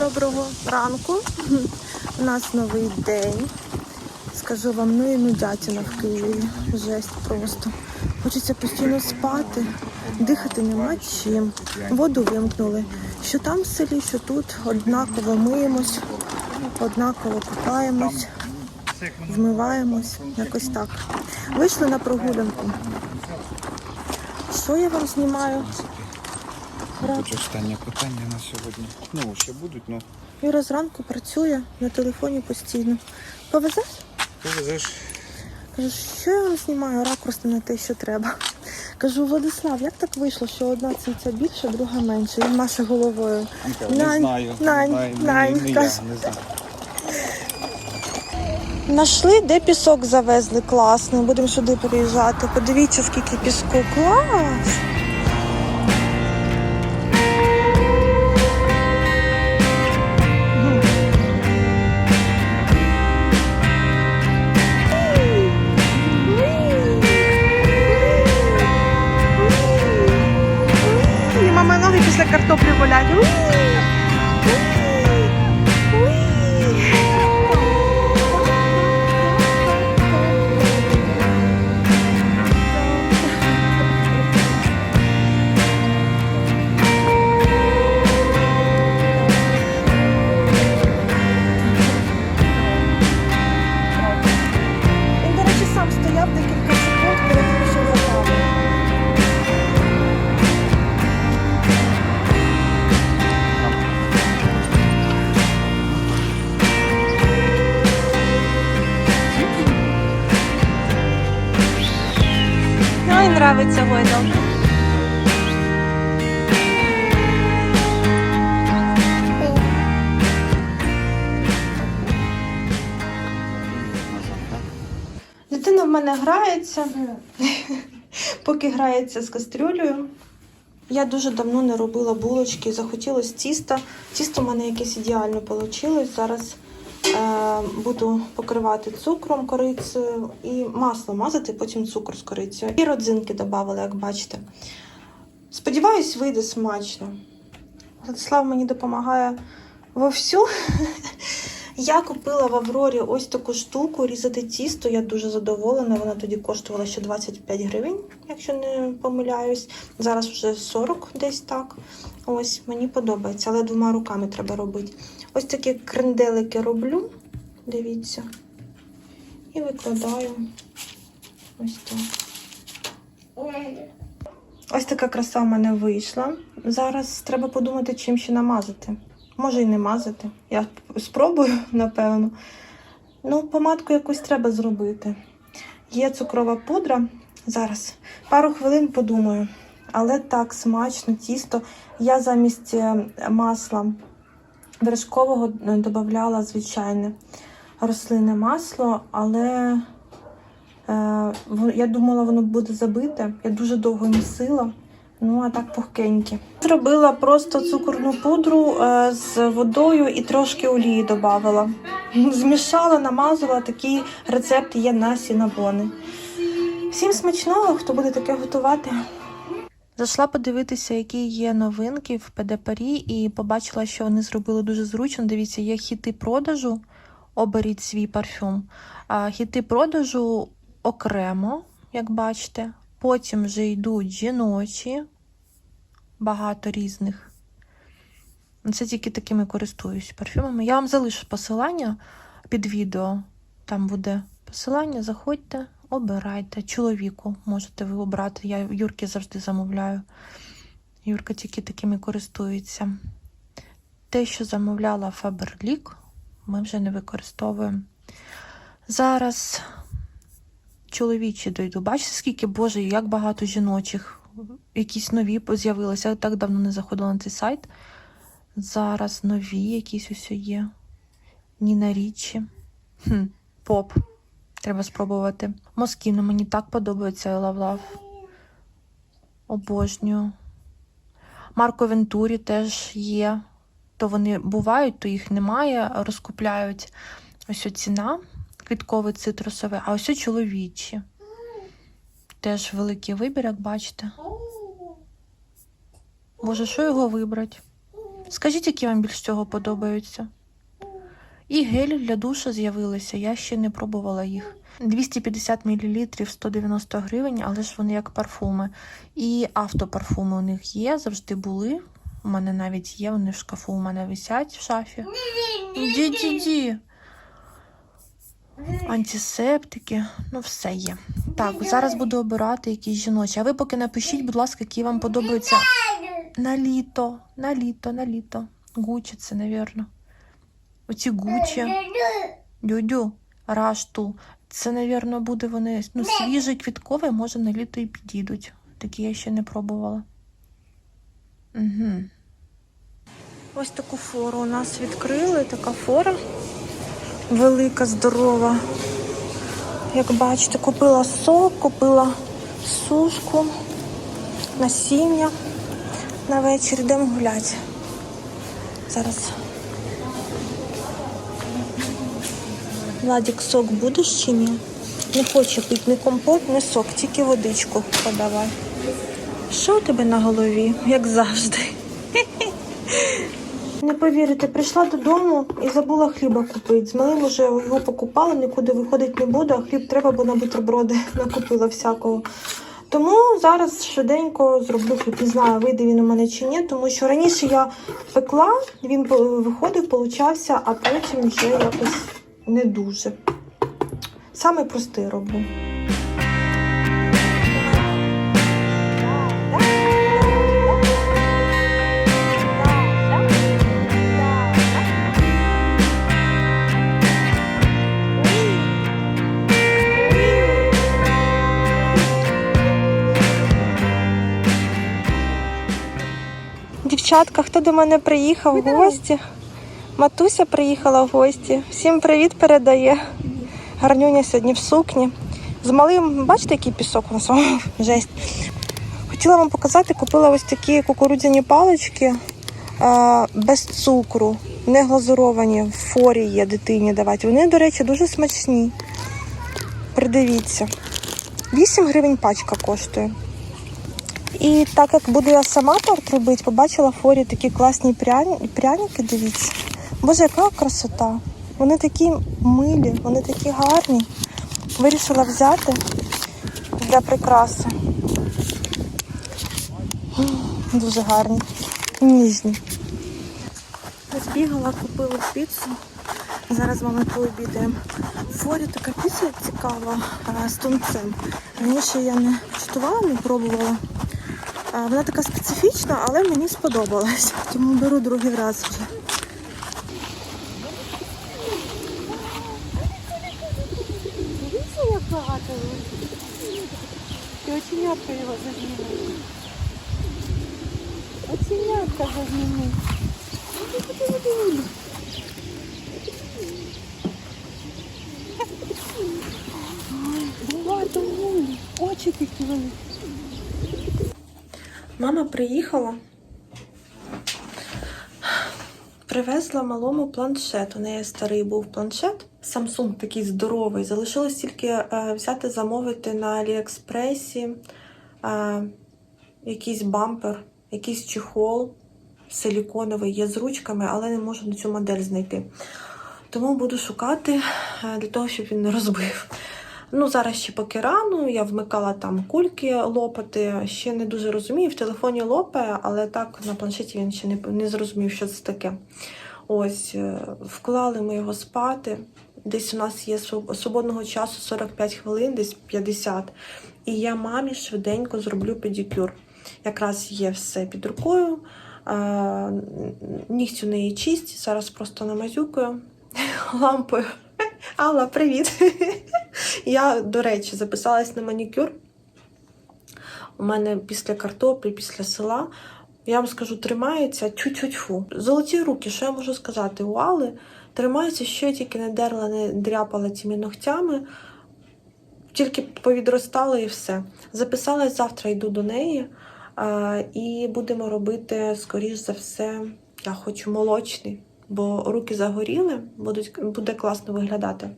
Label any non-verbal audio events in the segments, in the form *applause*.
Доброго ранку. У нас новий день. Скажу вам, ну і нудятина в Києві. Жесть просто. Хочеться постійно спати, дихати нема чим. Воду вимкнули. Що там в селі, що тут. Однаково миємось, однаково купаємось, вмиваємось. Якось так. Вийшли на прогулянку. Що я вам знімаю? Мабуть, останнє питання на сьогодні. Ну, ще будуть, ну Юра зранку працює на телефоні постійно. Повезеш? повезеш. Кажу, що я вам знімаю, ракурс не на те, що треба. Кажу, Владислав, як так вийшло, що одна циця більше, друга менше? Він маше головою. Анка, не знаю. нань, не знаю, не- нань, не, я, не знаю. Нашли, де пісок завезли класно. Будемо сюди переїжджати. Подивіться, скільки піску. Клас! Картоплі болять. Нравиться гойдалка. Дитина в мене грається, *laughs* поки грається з кастрюлею. Я дуже давно не робила булочки, захотілося тіста. Тісто в мене якесь ідеально вийшло. Зараз буду покривати цукром, корицею і масло мазати, потім цукор з корицею. І родзинки додавала, як бачите. Сподіваюсь, вийде смачно. Владислав мені допомагає вовсю. *laughs* Я купила в Аврорі ось таку штуку різати тісто. Я дуже задоволена. Вона тоді коштувала ще 25 гривень, якщо не помиляюсь. Зараз вже 40 десь так. Ось мені подобається, але двома руками треба робити. Ось такі кренделики роблю. Дивіться. І викладаю. Ось так. Ось така краса в мене вийшла. Зараз треба подумати, чим ще намазати. Може і не мазати. Я спробую, *laughs* напевно. Ну, помадку якусь треба зробити. Є цукрова пудра. Зараз пару хвилин подумаю. Але так смачно, тісто. Я замість е, масла вершкового е, додавала звичайне рослинне масло, але е, я думала, воно буде забите. Я дуже довго місила. Ну, а так пухкенькі. Зробила просто цукорну пудру е, з водою і трошки олії додавала. *laughs* Змішала, намазала. Такий рецепт є на сінабони. Всім смачного, хто буде таке готувати. Зайшла подивитися, які є новинки в ПДПарі, і побачила, що вони зробили дуже зручно. Дивіться, є хіти продажу. Оберіть свій парфюм. А хіти продажу окремо, як бачите. Потім вже йдуть жіночі, багато різних. Це тільки такими користуюсь парфюмами. Я вам залишу посилання під відео. Там буде посилання, заходьте, обирайте. Чоловіку можете ви обрати. Я Юрки завжди замовляю. Юрка тільки такими користується. Те, що замовляла Faberlic, ми вже не використовуємо. Зараз чоловічі дойду. Бачите, скільки, Боже, як багато жіночих. Якісь нові з'явилися. Я так давно не заходила на цей сайт. Зараз нові якісь ось є. Ніна Річі. Хм, поп. Треба спробувати. Москіно мені так подобається I Love Love. Обожнюю. Марко Вентурі теж є. То вони бувають, то їх немає. Розкупляють. Ось ціна. Квітковий цитрусовий, а ось чоловічі. Теж великий вибір, як бачите. Боже, що його вибрати? Скажіть, які вам більш всього подобаються? І гелі для душу з'явилися, я ще не пробувала їх. 250 мл 190 гривень, але ж вони як парфуми. І автопарфуми у них є, завжди були. У мене навіть є, вони в шкафу у мене висять в шафі. Ді-ді-ді. Антисептики, ну все є. Так, зараз буду обирати якісь жіночі. А ви поки напишіть, будь ласка, які вам подобаються на літо, на літо, на літо. Гучі це, навірно. Оці гучі. Дюдю, рашту. Це, навірно, буде вони ну, свіжий квітковий, може на літо і підійдуть. Такі я ще не пробувала. Угу. Ось таку фору у нас відкрили. Така фора велика, здорова. Як бачите, купила сок, купила сушку, насіння. На вечір йдемо гуляти. Зараз. Владик, сок будеш чи ні? Не хоче пити ні компот, ні сок, тільки водичку подавай. Що у тебе на голові, як завжди? *laughs* Не повірите, прийшла додому і забула хліба купити. З малим вже його покупала, нікуди виходити не буду, а хліб треба, бо на бутерброди *laughs* накупила всякого. Тому зараз швиденько зроблю хліб. Не знаю, вийде він у мене чи ні, тому що раніше я пекла, він виходив, получався, а потім вже якось не дуже. Саме простий роблю. Дівчатка, хто до мене приїхав в гості? Матуся приїхала в гості. Всім привіт передає. Гарнюня сьогодні в сукні. З малим, бачите, який пісок у нас? Жесть. Хотіла вам показати, купила ось такі кукурудзяні палички а, без цукру, не глазуровані, в форі є дитині давати. Вони, до речі, дуже смачні. Придивіться. 8 гривень пачка коштує. І так як буду я сама торт робити, побачила в форі такі класні пряники, дивіться. Боже, яка красота. Вони такі милі, вони такі гарні. Вирішила взяти для прикраси. Дуже гарні. Ніжні. Збігала, купила піцу. Зараз вами пообідаємо. Форі така піца цікава з тунцем. Раніше я не куштувала, не пробувала. А, Вона така специфічна, але мені сподобалась. Тому беру другий раз вже. І оченятка його зазміни. Оченятка зазміни. Багато мулі. Очі такі великі. Мама приїхала, привезла малому планшет. У неї старий був планшет. Samsung такий здоровий. Залишилось тільки е, взяти, замовити на Аліекспресі е, якийсь бампер, якийсь чехол силіконовий, є з ручками, але не можу на цю модель знайти. Тому буду шукати е, для того, щоб він не розбив. Ну, зараз ще поки рано, я вмикала там кульки лопати, ще не дуже розумію. В телефоні лопає, але так на планшеті він ще не, не зрозумів, що це таке. Ось, е, вклали ми його спати. Десь у нас є свободного часу 45 хвилин, десь 50. І я мамі швиденько зроблю педикюр. Якраз є все під рукою. Е, Нігті у неї чисті, зараз просто намазюкаю *laughs* лампою. Алла, привіт! *laughs* Я, до речі, записалась на манікюр. У мене після картоплі, після села. Я вам скажу, тримається тю-тю-тьфу. Золоті руки, що я можу сказати? У Алли тримається, що я тільки не дерла, не дряпала цими ногтями. Тільки повідростала і все. Записалась завтра, йду до неї. І будемо робити, скоріш за все, я хочу молочний, бо руки загоріли, будуть, буде класно виглядати.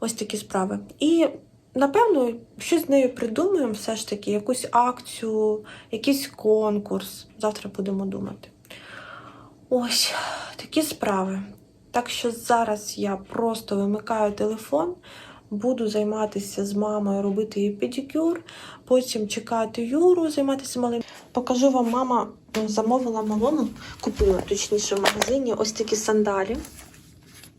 Ось такі справи. І напевно, щось з нею придумаємо, все ж таки, якусь акцію, якийсь конкурс. Завтра будемо думати. Ось такі справи. Так що зараз я просто вимикаю телефон, буду займатися з мамою, робити їй педикюр, потім чекати Юру, займатися малим. Покажу вам, мама замовила малому, купила точніше в магазині ось такі сандалі.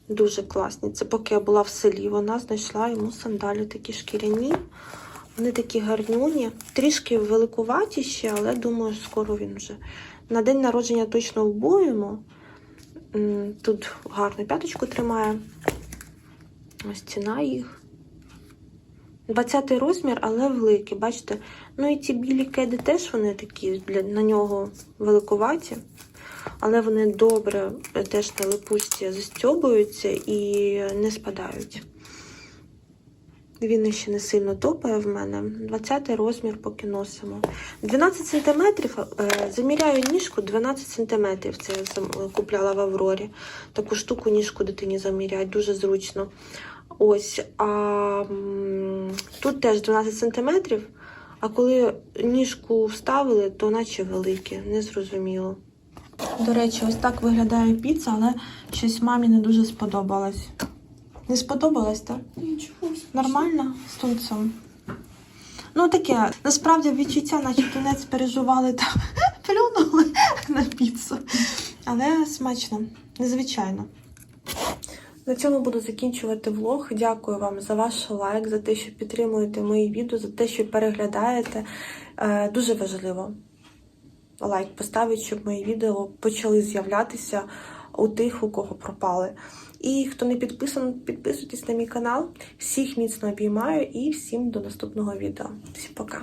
Дуже класні. Це поки я була в селі, вона знайшла йому сандалі такі шкіряні. Вони такі гарнюні, трішки великуваті ще, але думаю, скоро він вже. На день народження точно обуємо. Тут гарну п'яточку тримає. Ось ціна їх. 20 розмір, але великий, бачите? Ну і ці білі кеди теж вони такі для, на нього великуваті. Але вони добре е, теж на липучці застьобуються і не спадають. Він ще не сильно топає в мене. 20 розмір поки носимо. 12 см, заміряю ніжку 12 см. Це я купляла в Аврорі. Таку штуку ніжку дитині заміряють, дуже зручно. Ось. А тут теж 12 см. А коли ніжку вставили, то наче великі, незрозуміло. До речі, ось так виглядає піца, але щось мамі не дуже сподобалось. Не сподобалось, так? Нічого. Нормально з тунцем. Ну таке, насправді відчуття, наче тунець переживали та *laughs* плюнули на піцу. Але смачно, незвичайно. На цьому буду закінчувати влог. Дякую вам за ваш лайк, за те, що підтримуєте мої відео, за те, що переглядаєте. Е, дуже важливо лайк поставить, щоб мої відео почали з'являтися у тих, у кого пропали. І хто не підписаний, підписуйтесь на мій канал. Всіх міцно обіймаю і всім до наступного відео. Всім пока!